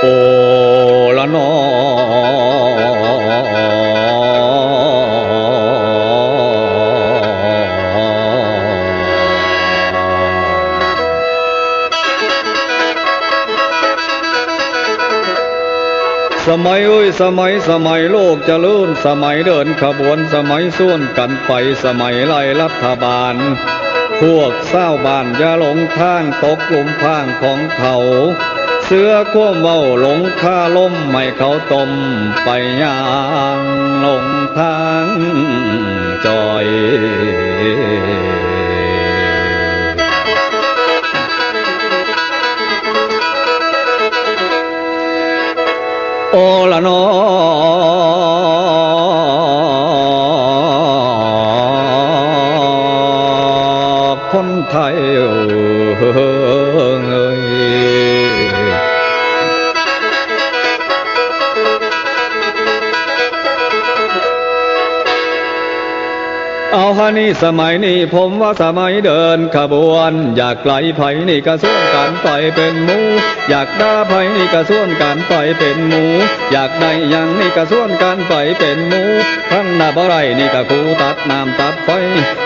โอ มัยเอ้ยสมัยสมัยโลกเจริญสมัยเดินขบวนสมัยส่วนกันไปสมัยไล่รัฐบาล พวกเศร้าบานอย่าหลงทางตกหลุมพรางของเขา เสื้อควมเว้าหลงค่าล้มไม่เขาต้มไปย่างหลงทางจอย โอล นี่สมัยนี้ผมว่าสมัยเดินขบวน อยากไกลไผ่นี่กระส่วนกันไปเป็นหมู อยากด่าไผ่นี่กระส่วนกันไปเป็นหมู อยากได้ยังนี่กระส่วนกันไปเป็นหมูทั้งหน้าบไรนี่กะคูตัดน้ำตัดไฟ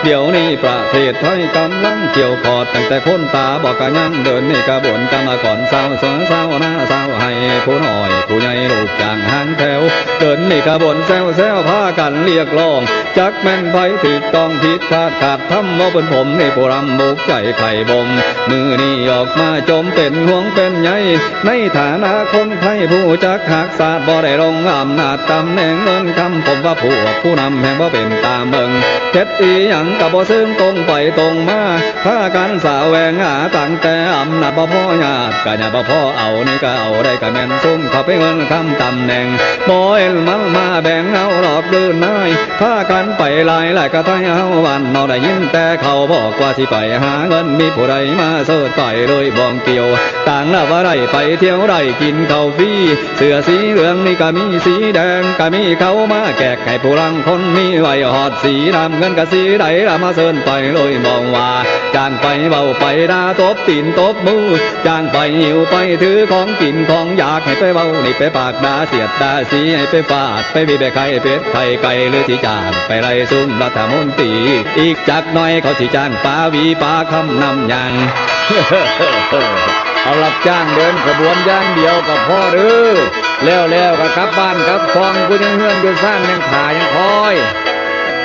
เดี๋ยวนี้ประเทศไทยกำลังเกี่ยวขอดตั้งแต่คนตาบอกกะยังเดินนี่กระบวนกรรมก่อนเศร้าเสือเศร้าหน้าเศร้าให้ผู้น้อยผู้ใหญ่ลูกจางหางแถว เดินนี่กระบวนแซวแซวพากันเรียกร้อง จักแม่นไผ่ถูกต้องผิดพลาดขาดทำว่าเป็นผมนี่ผู้รำบุกใจไข่บงมือนี่ออกมาจมเป็นห่วงเป็นใยในฐานะคนไทยผู้จักหักศาสตร์บ่ได้ลงอำนาจตำแหน่งเงินคำผมว่าผู้ผู้นำแห่งบ่เป็นตามเบิงเท็ดอีหยังกับบ่ซึ่งตรงไปตรงมาถ้ากันสาวแหวงหาตั้งแต่อำนาจบ่พอญาติก็อย่าบ่พอเอานี่ก็เอาได้ก็แม่นซุ่มเข้าไปเงินคำตำแหน่งบ่เอ็นมันมาแบ่งเอาหลอกลื่นนายถ้ากันไปลายหลายก็ไทยเอาวันเนอได้ยินแต่เขาบอกว่าสิไปหาเงินมีผู้ใดมาเสิร์ชไปเลยบองเกี่ยว ต่างละว่าได้ไปเที่ยวได้กินเขาฟรีเสื้อสีเหลืองนี่ก็มีสีแดงก็มีเขามาแกกให้ผู้รังคนมีไว้หอดสีดำเงินก็สีใดละมาเสิร์นไปเลยมองว่าจางไปเบาไปดาตบตีนตบมือจางไปหิวไปถือของกินของอยากให้ไปเบานี่ไปปากดาเสียดดาสีให้ไปฟาดไปบีไปไข่เป็ดไข่ไก่หรือที่จางไปไล่ซุ่มรัฐมนตรีอีกจักหน้อยเขาสิจ้างปาวีปาคำนำยังเอารับจ้างเดินขบวนอย่างเดียวกับพ่อเด้อแล้วแล้วก็กลับบ้านกลับคลองกูยังเฮือนยู่สร้างยังขายังคอย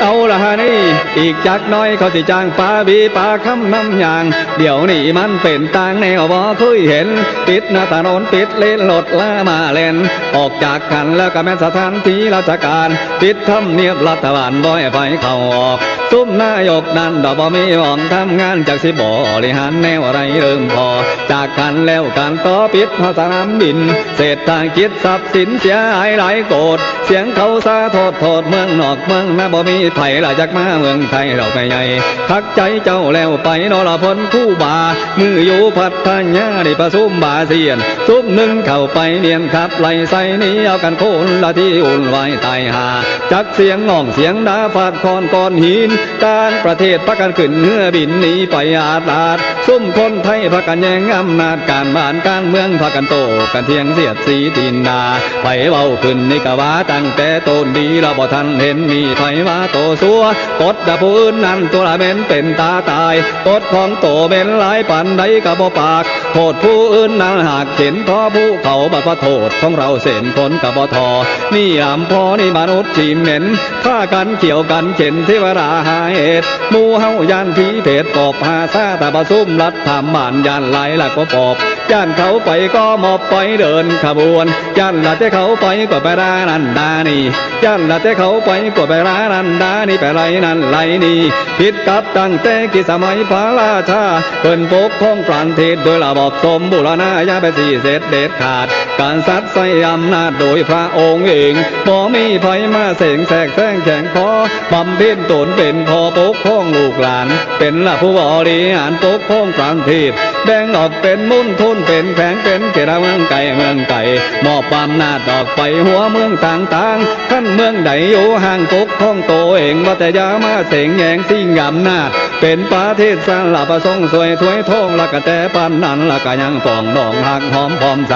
เอาละฮะนี่ อีกจักหน้อยเขาสิจ้างปาบีปาคำน้ำยาง เดี๋ยวนี้มันเป็นต่างแนวบ่เคยเห็นปิดหน้าถนนปิดเลนรถละมาเล่น ออกจากกันแล้วก็แม่สถานที่ราชการปิดทำเนียบรัฐบาลบ่ให้ไปเข้าออก ซุ่มนายกนั่นดอกบ่มีหวังทำงานจากสิบ่ริหารแนวอะไรเริ่มพอ จากกันแล้วการต่อปิดสนามบิน เศรษฐกิจทรัพย์สินเสียหายหลายโกดเสียงเขาซาโทษโทษเมืองนอกเมืองนาบ่มีไผละจากมาเมืองไทยเราไปใหญ่ทักใจเจ้าแล้วไปนรพลคู่บา มืออยู่พัทยาได้ประสุมบาเสียนซุมหนึ่งเข้าไปเนียนขับไหลใส่หนี้เอากันโคนละที่อุ่นไว้ตายหาจักเสียงน้องเสียงดาฟาดคอนก้อนหินต่างประเทศพักกันขึ้นเมื่อบินหนีไปอาดาดซุ่มคนไทยพักกันแย่งอำนาจการบ้านการเมืองพักกันโตกันเทียงเสียดสีตีนนาไปเบาขึ้นนี่กะว่าตั้งแต่ต้นดีเราบ่ทันเห็นมีไผว่าโตสัวกดดาผู้อื่นนั้นตัวละเม็นเป็นตาตายกดของโตเป็นหลายปันใดกะบ่ปากโทษผู้อื่นนั้นหากเห็นพอผู้เขาบัดพระโทษของเราเส้นผลกะบ่ทอนี่อำพอนี่มนุษย์ที่เหม็นฆ่ากันเกี่ยวกันเข็นเทวราหาเหตุมูเฮาย่านผีเพศปอบหาซาตาบะซุ่มรัดทำบ้านย่านไหลายละก็ปอบย่านเขาไปก็มอบไปเดินขบวนย่านละแต่เขาไปก็ไปรานันดานี่ย่านละแต่เขาไปก็ไปรานันดานี่ไปไรนั่นไรนี่ผิดกับตั้งแต่กิสมัยพระราชาเพิ่นปกครองปรานเทศโดยระบอบสมบูรณาญาไปสี่เสร็จเด็ดขาด การสัตย์ใส่อำนาจโดยพระองค์เองบ่มีไผมาเสงแสกแซงแข่งคอบำเพ็ญตนเป็นพอปกครองลูกหลาน เป็นละผู้บริหารปกครองปรานเทศแบ่งออกเป็นมุ่นทุนเป็นแผงเป็นเกระเมืองไก่เมืองไก่มอบความนาจออกไปหัวเมืองต่างๆขั้นเมืองใดอยู่ห่างปกครองโตเองว่าแต่ยามาเสงแยงสิ่งอำนาจเป็นประเทศสารละประสงค์สวยถวยทองละกะแต่ปานนั้นละกะยังปองนองหักหอมพร้อมใส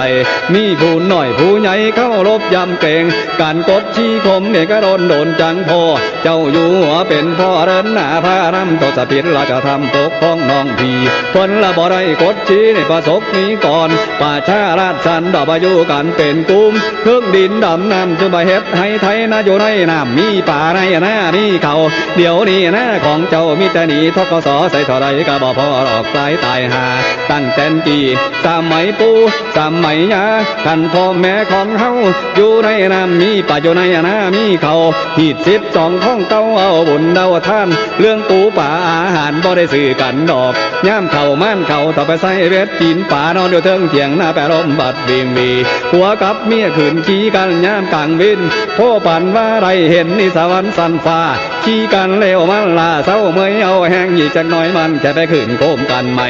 มีผู้น้อยผู้ใหญ่เข้ารบยำเกรงการกดชี้คมเนี่ยก็โดนโดนจังพอเจ้าอยู่หัวเป็นพ่อเรินหน้าพารำตสะพิดละจะทำตกพ้องน้องพีคนละบ่ได้กดชี้ในประสบนี้ก่อน ป่าชาราชสันดอกบายุกันเป็นกุมเครื่องดินดำน้ำจุบะเฮ็ดให้ไทยนะอยู่ในน้ำมีป่าในหน้ามีเขาเดี๋ยวนี้หน้าของเจ้ามีแต่หนีทกสใส่เท่าไรก็บ่พอหรอกตายตายหา ตั้งแต่นกี่สมัยปูสมัยยาท่านพ่อแม่ของเฮาอยู่ในน้ำมีป่าอยู่ในหน้ามีเขาหีดสิบสองข้องเต้าเอาบุญเดาท่าน เรื่องปูป่าอาหารบ่ได้ซื้อกันดอกย่ามเข่าม่านเข่าต่อไปใส่เวทกินป่านอนอยู่เทิงเถียงหน้าแปรลมบัดบีมบีหัวกับเมียขืนขี้กันย่ามกลางวินโทปันว่าไรเห็นนิสวรรค์สันฟ้าขี้กันเลวมันลาเศร้าเมื่อยเอาแห้งอีกจักน้อยมันแค่ไปขืนโคมกันใหม่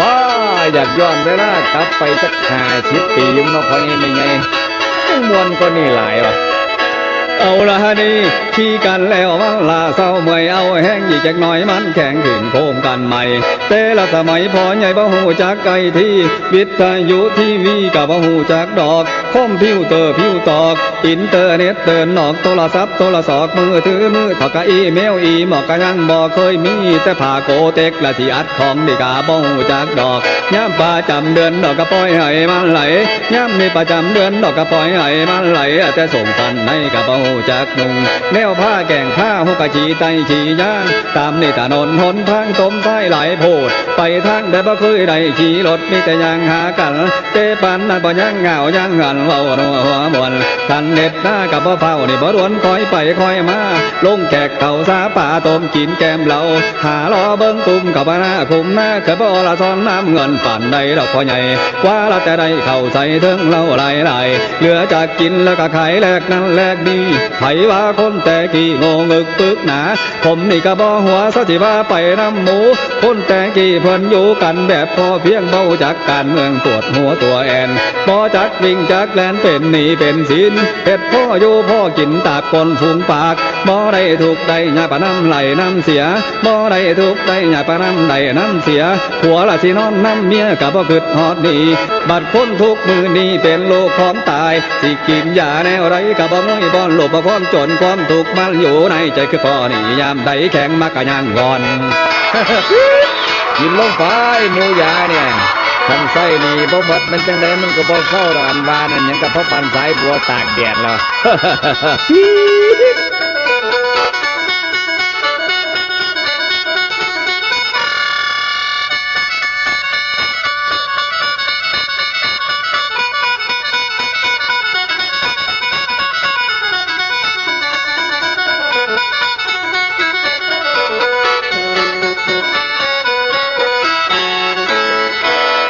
บ้าอยากย้อนเวลากลับไปสักห้าสิบปียุ่งนอกพอนี้ไม่ไงมวนก็นี่หลายวะ เอาละฮะนี่ขี้กันแล้วมันลาเศร้าเมื่อยเอาแห้งอีกจักหน่อยมันแข็งขึ้นโคมกันใหม่แต่ละสมัยพอใหญ่บ่หูจักไกลที่ วิทยุทีวีกับบ่หูจักดอกคอมพิวเตอร์พิวตอก อินเทอร์เน็ตเตือนนอกโทรศัพท์โทรศอกมือถือมือถอกกะอีเมลอีหมอกกะยังบ่เคยมีแต่ผ่าโกเต็กละที่อัดของดีกาบ่หูจักดอกย่ามประจำเดือนดอกกระปล่อยให้มันไหลย่ามมีประจำเดือนดอกกระปล่อยให้มันไหลแต่ส่งกันในกระเป๋าจักนุงแนวผ้าแก่งผ้าหกะจีไตขี่ย่างตามนี่ถนนหนทางตมท้ายหลายโพด ไปทางแต่บ่เคยได้ขี่รถมีแต่ยางหากันเตปันนั้นบ่ยังเหงายังหันเว้านัวหัวมวนทันเน็ดหน้ากับบ่เฝ้านี่บ่รวนคอยไปคอยมาลงแขกเข้าสาป่าต้มกินแกมเหลาหาล้อเบิ่งตุ่มกับหน้าคุมหน้าเคยบ่ละซ้อนน้ำเงินปั่นใดดอกพ่อใหญ่กว่าเราจะได้เข้าใส่เทิงเหล้าหลายหลายเหลือจากกินแล้วก็ขายแลกนั้นแลกดีไผว่าคนแต่กี่โงงึกปึกหนา ผมนี่ก็บ่หัวสถิว่าไปน้ำหมู คนแต่กี่เพิ่นอยู่กันแบบพอเพียงเบาจากการเมืองปวดหัวตัวแอนบ่จักวิ่งจักแลนเป็นหนีเป็นสินเฮ็ดพ่ออยู่พ่อกินตากคนฝูงปากบ่ได้ถูกได้ยาปะน้ำไหลน้ำเสียบ่ได้ถูกได้ยาปะน้ำไหลน้ำเสียผัวละสินอนน้ำเมียกับบ่คิดฮอดดีบัดคนทุกมือนี้เป็นโลกของตาย สิกินยาแนวไรกับบ่มีบ่อนหลบบ่ความจนความทุกข์มันอยู่ในใจคือพ่อนี่ยามใดแข็งมากกะยังงอนกินลงไฟหมูยาเนี่ยคันไส้นี่บ่หมดมันจังไดมันก็บ่เข้าดอกอันวานั่นยังก็เพราะปันสายบัวตากแดดแล้ว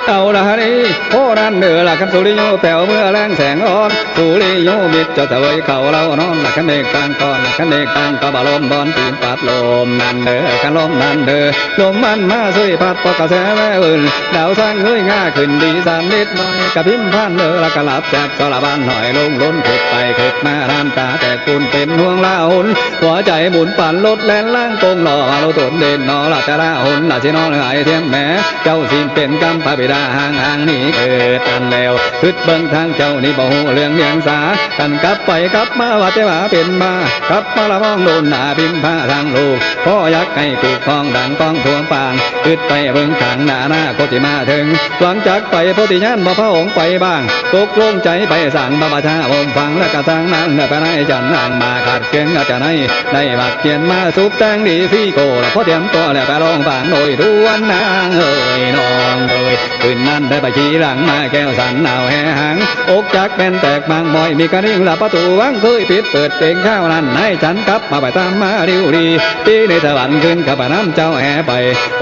เอาละฮะนี่โอ้นั่นเดือละคันสุริโยแผ่วเมื่อแรงแสงอ่อนสุริโยมิดจะเสวยเขาเรานอนละคันเมฆต่างก่อนละคันเมฆต่างก็บลมบอนตีนปัดลมนั่นเด้อคันลมนั่นเด้อลมมันมาช่วยพัดปอกกระแสแม่อื่นดาวสร้างเงยง่าขึ้นดีสานนิดหน่อยกระพิมพันเด้อละกะหลับจากสารบานหน่อยลงล้นขึ้นไปขึ้นมาน้ำตาแต่คุณเป็นห่วงลาหุนหัวใจหมุนปั่นรถแล่นล่างตรงหล่อเราตนเด่นนอละแต่ละหุนละสินอนหายเทียมแม่เจ้าสิเป็นกำพระบิดาห่างห่างนี่เกิดอันแล้วพึดเบิ่งทางเจ้านี่บ่ฮู้เรื่องเมียงสากันกลับไปกลับมาว่าแต่ว่าเป็นมากลับมาละมองโดนหน้าพิมพ์ผ้าทางลูกพ่ออยากให้กูคลองดังกองทวงปางพึดไปเบิ่งทางหน้าหน้าก็สิมาถึง หลังจากไปโพธิญาณบ่พระองค์ไปบ้างตกลงใจไปสั่งบาบาชาอมฟังและกระทางนั้นไปไหนจันนางมาขาดเกียงอาจารย์ให้ได้บักเกียนมาสุบแตงดีพี่โกแล้วพอเตรียมตัวแล้วไปลองฟังโดยทวนนางเอ้ยน้องเอ้ยคืนนั้นได้ไปขี่หลังมาแก้วสันหนาวแห่หางอกจักเป็นแตกบางมอยมีกระดิ่งละประตูวังเคยปิดเปิดเพลงข้าวนั้นให้ฉันกลับมาไปตามมาดิวดีปีในสวรรค์ขึ้นกับน้ำเจ้าแห่ไป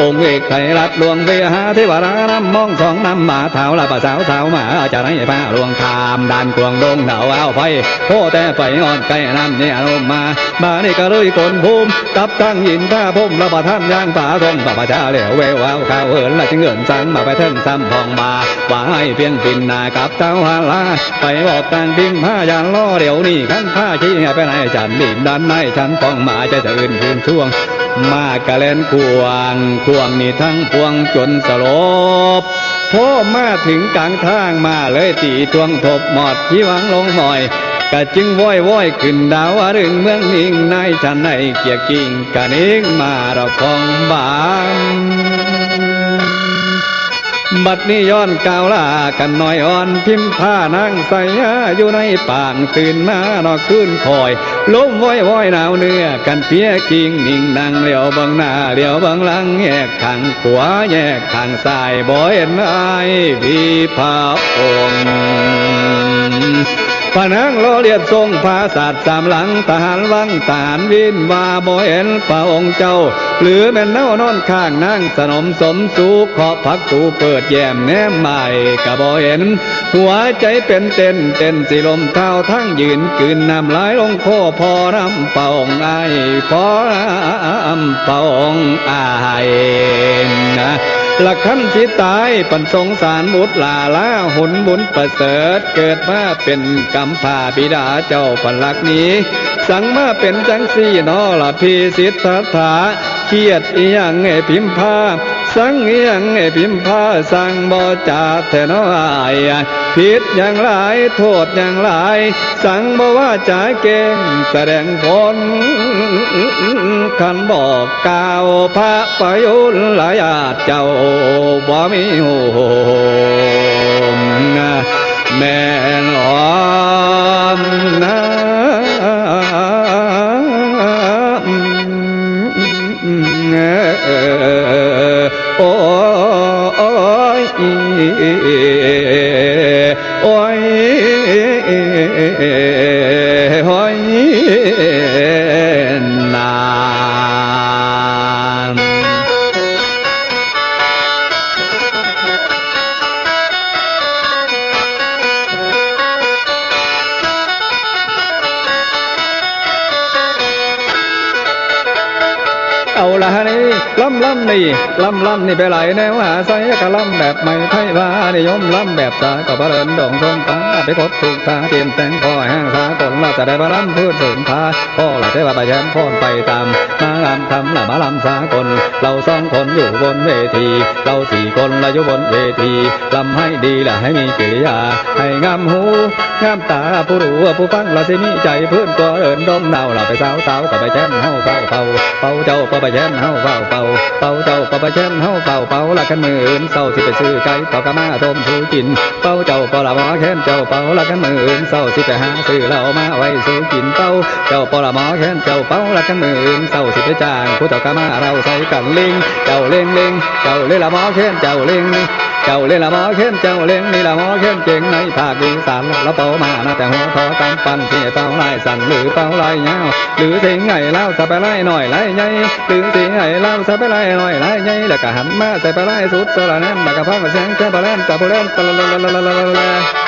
องค์เอกไทยรัฐลวงเวหาเทวรานำมองสองนำมาเท้าละปะสาวสาวมาจะไรผ้าลวงคามดานกวงดงหนาวเอาไฟโพแต่ไฟอ่อนไก่น้ำเนี่ยลงมาบานี่ก็เลยกลภูมิกับตั้งยินท่าพมละประท่านย่างป่าทรงปะปะชาเหลวแวววาข้าวเหินละจึงเหินสังมาไปเทิงเสาำพองมาว่าให้เพียงปินหนากับเจ้าฮาลาไปบอกต่างพิมพ์ผ้ายานล้อเดี๋ยวนี้ขันผ้าชี้ให้ไปไหนฉันบีบดันในฉันพองมาใจจะอื่นคืนช่วง มากะเล่นควงควงนี่ทั้งพวงจนสลบพ่อมาถึงกลางทางมาเลยตีทวงทบหมอดที่หวังลงหน่อยกะจึงว้อยว้อยขึ้นดาวเรื่องเมืองนิ่งในฉันในเกียกิ่งกะนิ่งมาเราคองบาน บัดนี้ย้อนกาวลากันหน่อยอ่อนพิมพ์ผ้านั่งใส่ยาอยู่ในป่างตื่นมานอกขึ้นคอยล้มว้อยว้อยหนาวเนื้อกันเพียกิ่งนิ่งดังเลียวบางหน้าเลียวบางหลังแยกทางขวาแยกทางซ้ายบ่เห็นอายพีพาองค์ พนังโลเลียดทรงภาศาสตร์สามหลังทหารวังทหารวินว่าบ่เห็นพระองค์เจ้า หรือแม่นเน่านอนข้างนั่งสนมสมสุขขอพักตูเปิดแย้มแนมใหม่กะบ่เห็น หัวใจเป็นเต้นเต้นสิลมเท้าทั้งยืนกืนน้ำลายลงโคพอรำเป่าองค์อพอรำเป่าองค์อนะ ละคันที่ตายปันสงสารมุดลาลาหุนบุญประเสริฐเกิดมาเป็นกำพร้าบิดาเจ้าฝันลักนี้ สั่งมาเป็นจังสี่นอละพีสิทธัตถาเครียดอีหยังไอพิมพา สั่งอียงไอพิมพาสั่งบ่จาแทนอายผิดอย่างไรโทษอย่างไรสั่งบ่ว่าจะเก่งแสดงผลขันบอกกล่าวพระประยุทธ์หลายอาเจ้าบ่มีโหมแม่นออ ล่ำล่ำนี่ล่ำนี่ไปไหลแนวหาใส่กะล่ำแบบไม่ไทยว่านิยมล่ำแบบสาก็บเรินดองทรงตาไปพบถูกทาเตรียมแต่งพ่อแห้งสากลเราจะได้บาล่ำพื้นสูงพาพ่อละได้บาไปแย้มพ่นไปตามมาลำทำละมาลำสากลเราสองคนอยู่บนเวที เราสี่คนเราอยู่บนเวทีลำให้ดีละให้มีกิริยา ให้งามหูงามตาผู้รู้ผู้ฟังเราสิมีใจเพื้นตัวเอินดมเนาเราไปสาวสาวก็ไปแจ้มเฮาเฝ้าเฝ้าเฝ้าเจ้าก็ไปแจ้มเฮาเฝ้าเฝ้าเฝ้าเจ้าก็ไปแจ้มเฮาเป่าเป้าละขันมืออื่นเศร้าสิไปซื้อไก่เป่ากะมาต้มผู้กิน เป้าเจ้าก็ละหมอแค้นเจ้าเป่าละขันมืออื่นเศร้าสิไปหาซื้อเหล้ามาไว้สู้กินเป้าเจ้าปอละหมอแค้นเจ้าเป่าละขันมืออื่นเศร้าสิไปจ้างผู้เจ้ากะมาเราใส่กันลิงเจ้าเล่งเล่งเจ้าเล่ละหมอแค้นเจ้าเล่ง เจ้าเล่นละมอเข้มเจ้าเล่นนี่ละมอเข้มเก่งในภาคอีสานละเป่ามานะแต่หัวทอกำปั้นเสียเป่าลายสั่นหรือเป่าลายยาวหรือสิงไงเล่าสะไปไล่หน่อยไล่ใหญ่หรือสิงไงเล่าสะไปไล่หน่อยไล่ใหญ่แล้วก็หันมาใส่ไปไล่สุดสละแนมแล้วก็พังเสียงแค่ปลาแลมตะปลาแลมตะละละละละละละ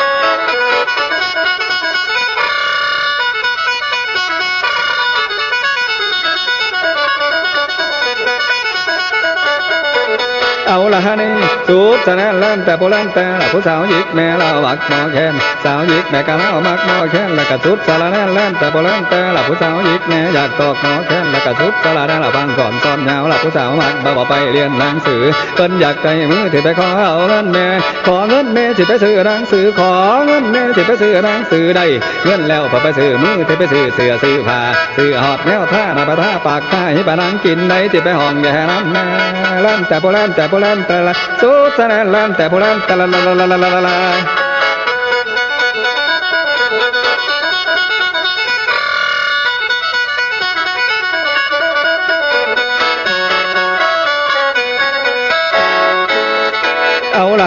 เอาละฮะนี่สูดสะแนนแล่นแต่โบแลนแต่ละผู้สาวหยิกแม่เราบักหมอแค้นสาวหยิกแม่กะเล่ามักหมอแค้นแล้วก็สุดสะละแนนแล่นแต่โบแลนแต่ละผู้สาวหยิกแม่อยากตอกหมอแค้นแล้วก็สุดสะละแนนละฟังก่อนก่อนยาวละผู้สาวมักบ่บ่ไปเรียนหนังสือเพิ่นอยากใจมือถือไปขอเอาเงินแม่ขอเงินแม่สิไปซื้อหนังสือขอเงินแม่สิไปซื้อหนังสือได้เงินแล้วพอไปซื้อมือถือไปซื้อเสื้อซื้อผ้าซื้อหอดแนวท่ามาปะท่าปากท่าให้ปานังกินได้สิไปห้องแย่น้ำแม่แล่นแต่โบแลนแต่โบแลนแต่ละสุดส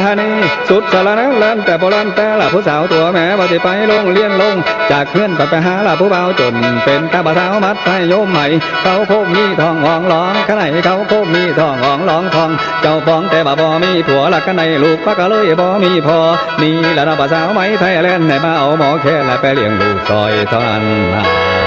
อานีสุดสารนังแลนแต่โบราณแต่ละผู้สาวตัวแม่บ่สิไปโรงเรียนลง จากเพื่อนไปไปหาละผู้เบาจน เป็นข้าพเจ้ามัดไทยโยมใหม่ เขาโคมมีทองหองหลองข้างในเขาโคมมีทองหองหลองทอง เจ้าฟ้องแต่บ่บ่มีผัวละข้างในลูกปักก็เลยบ่มีพอนี่ละนะภาษาวไหมไทยแลนด์ให้มาเอาหมอแค่ละไปเลี้ยงลูกซอยเท่านั้นนะ